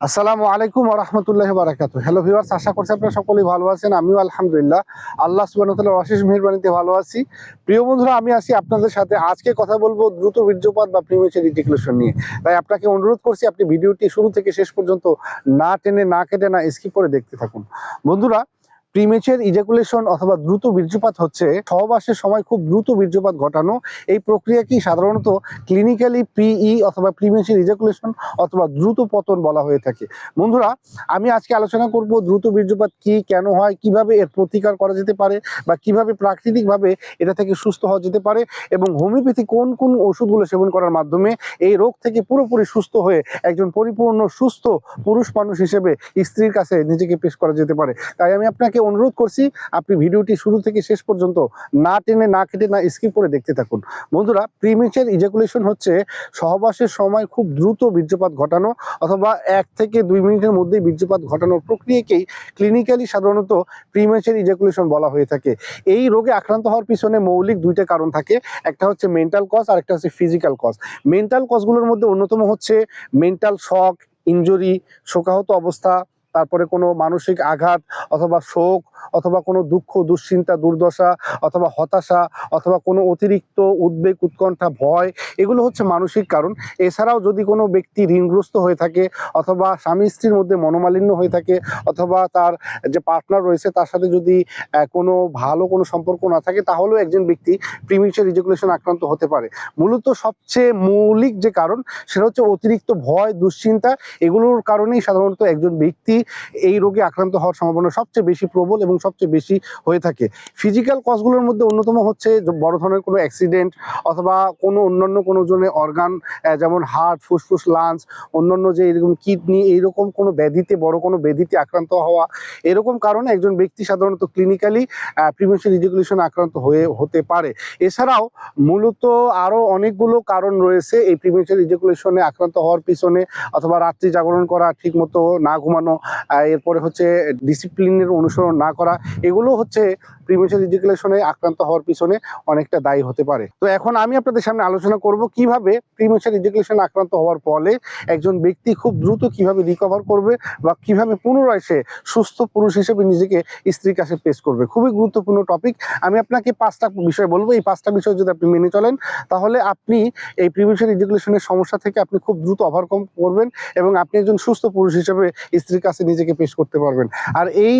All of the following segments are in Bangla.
আসসালামু আলাইকুম রহমতুল্লাহ বারাকাত হ্যালো ভিউয়ার্স আশা করছি আপনারা সকলেই ভালো আছেন, আমিও আলহামদুলিল্লাহ। আল্লাহ সুবাহতাল্লাহ অশেষ মেহরবানিতে ভালো আছি। প্রিয় বন্ধুরা, আমি আছি আপনাদের সাথে। আজকে কথা বলব দ্রুত বীর্যপাত বা প্রিমেচার রিটিকুলেশন নিয়ে। তাই আপনাকে অনুরোধ করছি, আপনি ভিডিওটি শুরু থেকে শেষ পর্যন্ত না টেনে, না কেটে, না স্কিপ করে দেখতে থাকুন। বন্ধুরা প্রিমেচের ইজাকুলেশন অথবা দ্রুত বীর্যপাত হচ্ছে সহবাসের সময় খুব দ্রুত বীর্যপাত ঘটানো। এই প্রক্রিয়াকেই সাধারণত ক্লিনিক্যালি পিই অথবা প্রিমেচের ইজাকুলেশন অথবা দ্রুত পতন বলা হয়ে থাকে? বন্ধুরা, আমি আজকে আলোচনা করব দ্রুত বীর্যপাত কি, কেন হয়, কীভাবে এর প্রতিকার করা যেতে পারে বা কীভাবে প্রাকৃতিকভাবে এটা থেকে সুস্থ হওয়া যেতে পারে এবং হোমিওপ্যাথি কোন কোন ওষুধগুলো সেবন করার মাধ্যমে এই রোগ থেকে পুরোপুরি সুস্থ হয়ে একজন পরিপূর্ণ সুস্থ পুরুষ মানুষ হিসেবে স্ত্রীর কাছে নিজেকে পেশ করা যেতে পারে। তাই আমি আপনাকে অনুরোধ করছি, আপনি ভিডিওটি শুরু থেকে শেষ পর্যন্ত না টেনে, না কেটে, না স্কিপ করে দেখতে থাকুন। বন্ধুরা প্রিমেচার ইজাকুলেশন হচ্ছে সহবাসের সময় খুব দ্রুত বীর্যপাত ঘটানো অথবা এক থেকে দুই মিনিটের মধ্যেই বীর্যপাত ঘটানোর প্রক্রিয়াকেই ক্লিনিক্যালি সাধারণত প্রিমেচার ইজাকুলেশন বলা হয়ে থাকে। এই রোগে আক্রান্ত হওয়ার পিছনে মৌলিক দুইটা কারণ থাকে। একটা হচ্ছে মেন্টাল কজ আর একটা হচ্ছে ফিজিক্যাল কজ মেন্টাল কজগুলোর মধ্যে অন্যতম হচ্ছে মেন্টাল শক ইনজুরি শোকাহত অবস্থা তারপরে কোনো মানসিক আঘাত অথবা শোক অথবা কোনো দুঃখ, দুশ্চিন্তা, দুর্দশা অথবা হতাশা অথবা কোনো অতিরিক্ত উদ্বেগ, উৎকণ্ঠা, ভয়, এগুলো হচ্ছে মানসিক কারণ। এছাড়াও যদি কোনো ব্যক্তি ঋণগ্রস্ত হয়ে থাকে অথবা স্বামী স্ত্রীর মধ্যে মনোমালিন্য হয়ে থাকে অথবা তার যে পার্টনার রয়েছে তার সাথে যদি কোনো ভালো কোনো সম্পর্ক না থাকে, তাহলেও একজন ব্যক্তি প্রিমিচার রিজুকুলেশন আক্রান্ত হতে পারে। মূলত সবচেয়ে মৌলিক যে কারণ সেটা হচ্ছে অতিরিক্ত ভয়, দুশ্চিন্তা, এগুলোর কারণেই সাধারণত একজন ব্যক্তি এই রোগে আক্রান্ত হওয়ার সম্ভাবনা সবচেয়ে বেশি প্রবল এবং সবচেয়ে বেশি হয়ে থাকে। ফিজিক্যাল কজগুলোর মধ্যে অন্যতম হচ্ছে বড় ধরনের কোনো অ্যাক্সিডেন্ট অথবা কোনো অন্যান্য কোনো জনের অর্গান যেমন হার্ট ফুসফুস লাঞ্চ অন্যান্য যে এরকম কিডনি এইরকম কোনো ব্যাধিতে, বড় কোনো ব্যাধিতে আক্রান্ত হওয়া, এরকম কারণে একজন ব্যক্তি সাধারণত ক্লিনিক্যালি প্রিভেনশন রিজুকুলেশন আক্রান্ত হয়ে হতে পারে। এছাড়াও মূলত আরও অনেকগুলো কারণ রয়েছে এই প্রিভেনশন রিজুকুলেশনে আক্রান্ত হওয়ার পিছনে, অথবা রাত্রি জাগরণ করা ঠিকমতো না ঘুমানো এরপরে হচ্ছে ডিসিপ্লিনের অনুসরণ না করা, এগুলো হচ্ছে প্রিভেনশন রিজুকুলেশনে আক্রান্ত হওয়ার পিছনে অনেকটা দায়ী হতে পারে। তো এখন আমি আপনাদের সামনে আলোচনা করব কীভাবে প্রিভেনশন রিজুকুলেশন আক্রান্ত হওয়ার ফলে একজন ব্যক্তি খুব দ্রুত কীভাবে রিকভার করবে বা কীভাবে পুনরায় সে সুস্থ পুরুষ হিসেবে নিজেকে স্ত্রীর কাছে পেশ করবে। খুবই গুরুত্বপূর্ণ টপিক আমি আপনাকে পাঁচটা বিষয় বলব। এই পাঁচটা বিষয় যদি আপনি মেনে চলেন, তাহলে আপনি এই প্রিভেনশন রিজুকুলেশনের সমস্যা থেকে আপনি খুব দ্রুত ওভারকম করবেন এবং আপনি একজন সুস্থ পুরুষ হিসেবে স্ত্রীর কাছে নিজেকে পেশ করতে পারবেন। আর এই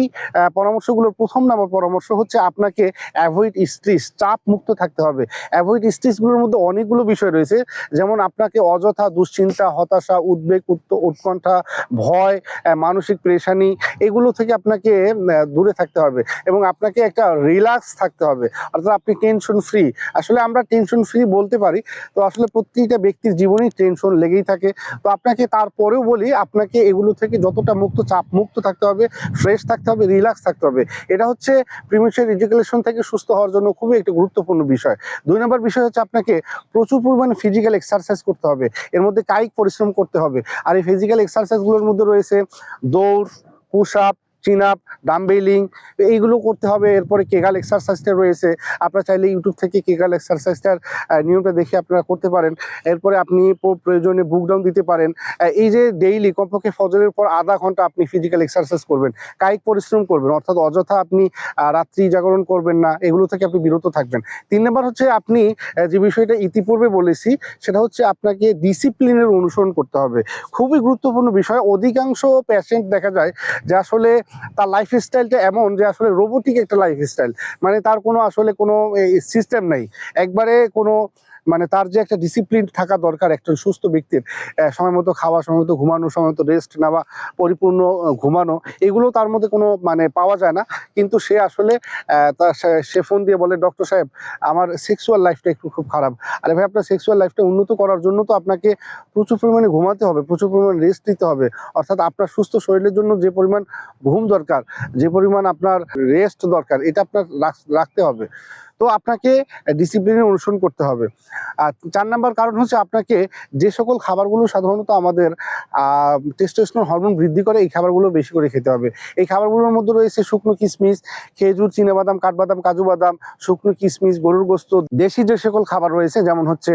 পরামর্শগুলোর প্রথম নাম্বার পরামর্শ হচ্ছে আপনাকে অ্যাভয়েড স্ট্রেস চাপ মুক্ত থাকতে হবে। অ্যাভয়েড স্ট্রেসগুলোর মধ্যে অনেকগুলো বিষয় রয়েছে। যেমন আপনাকে অযথা দুশ্চিন্তা, হতাশা, উদ্বেগ উৎকণ্ঠা, ভয় মানসিক প্রেশানি এগুলো থেকে আপনাকে দূরে থাকতে হবে এবং আপনাকে একটা রিল্যাক্স থাকতে হবে। অর্থাৎ আপনি টেনশন ফ্রি আসলে আমরা টেনশন ফ্রি বলতে পারি, তো আসলে প্রত্যেকটা ব্যক্তির জীবনেই টেনশন লেগেই থাকে। তো আপনাকে তারপরেও বলি, আপনাকে এগুলো থেকে যতটা মুক্ত চাপ, মুক্ত থাকতে হবে ফ্রেশ থাকতে হবে, রিল্যাক্স থাকতে হবে। এটা হচ্ছে প্রিমিচার এডুকেশন থেকে সুস্থ হওয়ার জন্য খুবই একটি গুরুত্বপূর্ণ বিষয়। দুই নম্বর বিষয় হচ্ছে আপনাকে প্রচুর পরিমাণে ফিজিক্যাল এক্সারসাইজ করতে হবে। এর মধ্যে কায়িক পরিশ্রম করতে হবে। আর এই ফিজিক্যাল এক্সারসাইজগুলোর মধ্যে রয়েছে দৌড় push up chin up dumbbelling এইগুলো করতে হবে। এরপরে কেগাল এক্সারসাইজটা রয়েছে। আপনারা চাইলে ইউটিউব থেকে কেগাল এক্সারসাইজটার নিয়মটা দেখে আপনারা করতে পারেন। এরপরে আপনি প্রয়োজনে বুক ডাউন দিতে পারেন। এই যে ডেইলি কমপক্ষে ফজরের পর আধা ঘণ্টা আপনি ফিজিক্যাল এক্সারসাইজ করবেন। কায়িক পরিশ্রম করবেন, অর্থাৎ অযথা আপনি রাত্রি জাগরণ করবেন না, এগুলো থেকে আপনি বিরত থাকবেন। তিন নম্বর হচ্ছে আপনি যে বিষয়টা ইতিপূর্বে বলেছি, সেটা হচ্ছে আপনাকে ডিসিপ্লিনের অনুসরণ করতে হবে। খুবই গুরুত্বপূর্ণ বিষয়। অধিকাংশ পেশেন্ট দেখা যায় যে আসলে তার লাইফ স্টাইলটা এমন যে আসলে রোবোটিক একটা লাইফ স্টাইল মানে তার কোনো আসলে কোনো সিস্টেম নেই। একবারে কোনো মানে তার যে একটা ডিসিপ্লিন থাকা দরকার, একজন সুস্থ ব্যক্তির সময় মতো খাওয়া, সময় মতো ঘুমানো, সময় মতো রেস্ট নেওয়া, পরিপূর্ণ ঘুমানো, এগুলো তার মধ্যে কোনো মানে পাওয়া যায় না। কিন্তু সে আসলে তার সে- ফোন দিয়ে বলে ডক্টর সাহেব, আমার সেক্সুয়াল লাইফটা একটু খুব খারাপ। আরে ভাই, আপনার সেক্সুয়াল লাইফটা উন্নত করার জন্য তো আপনাকে প্রচুর পরিমাণে ঘুমাতে হবে, প্রচুর পরিমাণে রেস্ট নিতে হবে। অর্থাৎ আপনার সুস্থ শরীরের জন্য যে পরিমাণ ঘুম দরকার, যে পরিমাণ আপনার রেস্ট দরকার, এটা আপনার রাখতে হবে। তো আপনাকে ডিসিপ্লিনে অনুসরণ করতে হবে। আর চার নাম্বার কারণ হচ্ছে আপনাকে যে সকল খাবারগুলো সাধারণত আমাদের টেস্টোস্টেরন হরমোন বৃদ্ধি করে, এই খাবারগুলো বেশি করে খেতে হবে। এই খাবারগুলোর মধ্যে রয়েছে শুকনো কিশমিশ খেজুর, চিনাবাদাম, কাঠবাদাম, কাজু বাদাম, শুকনো কিশমিশ গরুর গোস্ত, দেশি যে সকল খাবার রয়েছে, যেমন হচ্ছে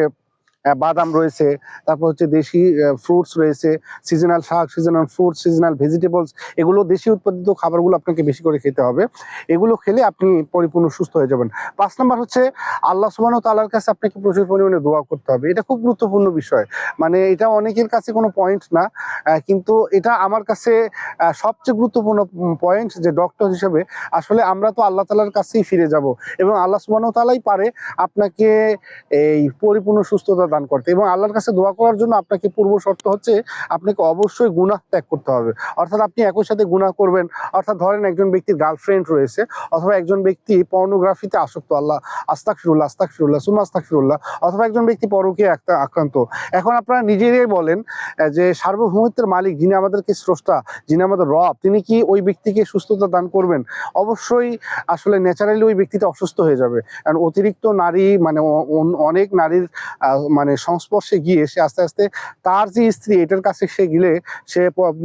বাদাম রয়েছে, তারপর হচ্ছে দেশি ফ্রুটস রয়েছে সিজনাল শাক সিজনাল ফ্রুটস সিজনাল ভেজিটেবলস এগুলো দেশি উৎপাদিত খাবারগুলো আপনাকে বেশি করে খেতে হবে। এগুলো খেলে আপনি পরিপূর্ণ সুস্থ হয়ে যাবেন। পাঁচ নাম্বার হচ্ছে, আল্লাহ সুবাহ তালার কাছে আপনাকে প্রচুর পরিমাণে দোয়া করতে হবে। এটা খুব গুরুত্বপূর্ণ বিষয়। মানে এটা অনেকের কাছে কোনো পয়েন্ট না কিন্তু এটা আমার কাছে সবচেয়ে গুরুত্বপূর্ণ পয়েন্ট যে ডক্টর হিসেবে আসলে আমরা তো আল্লাহ তালার কাছেই ফিরে যাব এবং আল্লাহ সুবাহ তালাই পারে আপনাকে এই পরিপূর্ণ সুস্থতা দান করতে। এবং আল্লাহর কাছে দোয়া করার জন্য আপনাকে পূর্ব শর্ত হচ্ছে, আপনাকে অবশ্যই গুনাহ ত্যাগ করতে হবে। অর্থাৎ আপনি একই সাথে গুনাহ করবেন। অর্থাৎ ধরেন একজন ব্যক্তির গার্লফ্রেন্ড রয়েছে, অথবা একজন ব্যক্তি পর্নোগ্রাফিতে আসক্ত, আল্লাহ আস্তাক ফিরুল্লাহ আস্তাক ফিরুল্লাহ সুমা আস্তাক ফিরুল্লাহ অথবা একজন ব্যক্তি পরকে একটা আক্রান্ত। এখন আপনারা নিজেরাই বলেন যে সার্বভৌমত্বের মালিক যিনি আমাদেরকে স্রষ্টা, যিনি আমাদের রব, তিনি কি ওই ব্যক্তিকে সুস্থতা দান করবেন? অবশ্যই আসলে ন্যাচারালি ওই ব্যক্তিটা অসুস্থ হয়ে যাবে। কারণ অতিরিক্ত নারী মানে অনেক নারীর মানে সংস্পর্শে গিয়ে সে আস্তে আস্তে তার যে স্ত্রী, এটার কাছে সে গেলে সে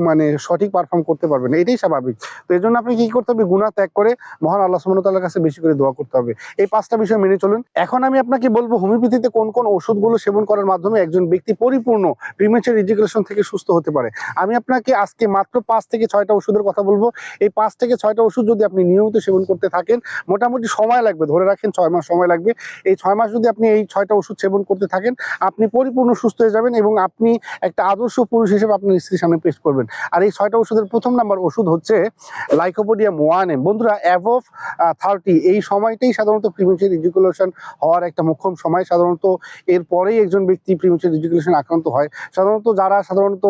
মানে সঠিক পারফর্ম করতে পারবে না। এটাই স্বাভাবিক। তো এই জন্য আপনি কি করতে হবে? গুণা ত্যাগ করে মহান আল্লাহ সুমতাল্লার কাছে বেশি করে দোয়া করতে হবে। এই পাঁচটা বিষয় মেনে চলুন। এখন আমি আপনাকে বলব, হোমিওপ্যাথিতে কোন কোন ওষুধগুলো সেবন করার মাধ্যমে একজন ব্যক্তি পরিপূর্ণ প্রিমেচার রিজিকুলেশন থেকে সুস্থ হতে পারে। আমি আপনাকে আজকে মাত্র পাঁচ থেকে ছয়টা ওষুধের কথা বলব। এই পাঁচ থেকে ছয়টা ওষুধ যদি আপনি নিয়মিত সেবন করতে থাকেন, মোটামুটি সময় লাগবে। ধরে রাখেন ছয় মাস সময় লাগবে। এই ছয় মাস যদি আপনি এই ছয়টা ওষুধ সেবন করতে থাকেন আপনি পরিপূর্ণ সুস্থ হয়ে যাবেন এবং আপনি একটা আদর্শ পুরুষ হিসেবে আপনার স্ত্রীর সামনে পেশ করবেন। আর এই ছয়টা ওষুধের প্রথম নাম্বার ওষুধ হচ্ছে লাইকোপোডিয়াম ওয়ান বন্ধুরা অ্যাভভ থার্টি এই সময়টাই সাধারণত প্রিমেচার রিজিকুলেশন হওয়ার একটা মোক্ষম সময়। সাধারণত এরপরেই একজন ব্যক্তি প্রিমেচার রিজিকুলেশন আক্রান্ত হয়। সাধারণত যারা সাধারণত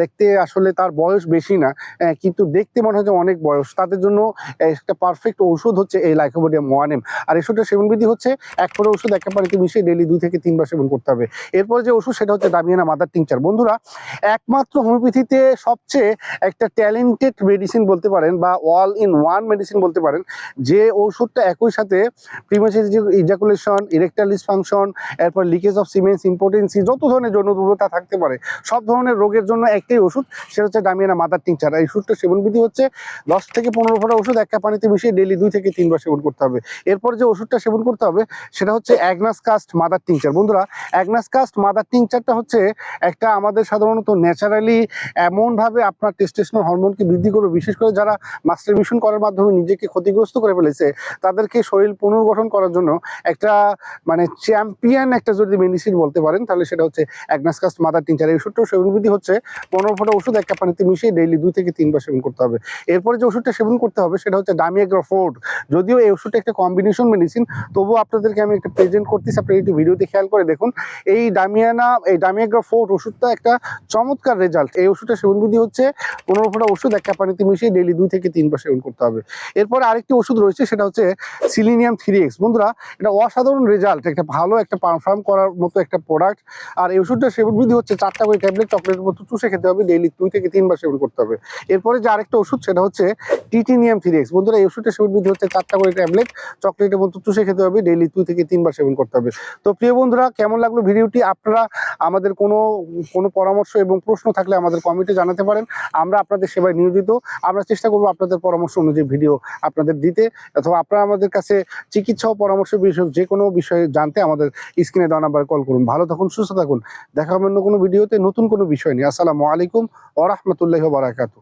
দেখতে আসলে তার বয়স বেশি না কিন্তু দেখতে মনে হয় যে অনেক বয়স, তাদের জন্য একটা পারফেক্ট ওষুধ হচ্ছে এই লাইকোপোডিয়াম ওয়ান এম আর সেবন বিধি হচ্ছে, এক করে ওষুধ একটা পানিতে মিশিয়ে ডেলি দুই থেকে তিনবার সেবন করতে হবে। এরপরে যে ওষুধ সেটা হচ্ছে ডামিয়ানা মাদার টিংচার। বন্ধুরা, একমাত্র হোমিওপ্যাথিতে সবচেয়ে একটা ট্যালেন্টেড মেডিসিন বলতে পারেন বা অল ইন ওয়ান মেডিসিন বলতে পারেন, যে ওষুধটা একই সাথে ইজাকুলেশন ইরেকটাল ডিসফাংশন, এরপর লিকেজ অফ সিমেন্স, ইম্পর্টেন্সি, যত ধরনের যৌন দুর্বলতা থাকতে পারে, সব ধরনের রোগের জন্য একটাই ওষুধ, সেটা হচ্ছে ডামিয়ানা মাদার টিংচার। এই ওষুধটা সেবন বিধি হচ্ছে দশ থেকে পনেরো ফোটা ওষুধ একটা পানিতে মিশিয়ে ডেলি দুই থেকে তিনবার সেবন করতে হবে। এরপর যে ওষুধটা সেবন করতে হবে, সেটা হচ্ছে অ্যাগনাস কাস্ট মাদার টিংচার। বন্ধুরা অ্যাগনাস কাস্ট মাদার টিংচারটা হচ্ছে একটা আমাদের সাধারণত ন্যাচারালি এমনভাবে আপনার টেস্টেশন হরমোনকে বৃদ্ধি করবে। বিশেষ করে যারা মাস্টারবেশন করার মাধ্যমে নিজেকে ক্ষতিগ্রস্ত করে ফেলেছে, তাদেরকে শরীর পুনর্গঠন করার জন্য একটা মানে চ্যাম্পিয়ন একটা যদি মেডিসিন বলতে পারেন, তাহলে সেটা হচ্ছে অ্যাগনাস কাস্ট মাদার টিংচার এই ওষুধটাও বিধি হচ্ছে পনেরো ফোঁটা ওষুধ একটা পানিতে মিশিয়ে ডেইলি দুই থেকে তিনবার সেবন করতে হবে। এরপরে যে ওষুধটা সেবন করতে হবে সেটা হচ্ছে ডামিয়াগ্রাফোর্ড যদিও এই ওষুধটা একটা কম্বিনেশন মেডিসিন তবুও আপনাদেরকে আমি একটা প্রেজেন্ট করতেছি। আপনি একটু ভিডিওতে খেয়াল করে দেখুন। এই ডামিয়ানা এই ডামিয়াগ্রাফোর্ড ওষুধটা একটা চমৎকার রেজাল্ট এই ওষুধটা সেবন বিধি হচ্ছে পনেরো ফোঁটা ওষুধ, একটা পানিতে মিশিয়ে ডেইলি দুই থেকে তিনবার সেবন করতে হবে। এরপরে আরেকটি ওষুধ রয়েছে, সেটা হচ্ছে সিলিনিয়াম থ্রি এক্স বন্ধুরা, এটা অসাধারণ রেজাল্ট একটা ভালো একটা পারফর্ম করার মতো একটা প্রোডাক্ট আর এই ওষুধটা সেবন বিধি হচ্ছে চারটা করে ট্যাবলেট চকলেটের মতো চুষে খেতে হবে ডেইলি দুই থেকে তিনবার সেবন করতে হবে। এরপরে যে আরেকটা ওষুধ, সেটা হচ্ছে টিটিনিয়াম থ্রি এক্স বন্ধুরা, এই ওষুধটা সেবন বিধি হচ্ছে চারটা করে ট্যাবলেট চকলেটের মতো চুষে খেতে হবে ডেইলি দুই থেকে তিনবার সেবন করতে হবে। তো প্রিয় বন্ধুরা, কেমন লাগল ভিডিওটি আপনারা আমাদের কোনো কোনো পরামর্শ এবং প্রশ্ন থাকলে আমাদের কমেন্টে জানাতে পারেন। আমরা আপনাদের সেবায় নিয়োজিত। আমরা চেষ্টা করব আপনাদের পরামর্শ অনুযায়ী ভিডিও আপনাদের দিতে অথবা আপনারা আমাদের কাছে চিকিৎসা ও পরামর্শ বিষয়ক যে কোনো বিষয়ে জানতে আমাদের স্ক্রিনে দেওয়া নাম্বারে কল করুন। ভালো থাকুন, সুস্থ থাকুন। দেখা হবে অন্য কোনো ভিডিওতে নতুন কোনো বিষয় নিয়ে। আসসালামু আলাইকুম ওরহমতুল্লাহ বারাকাতু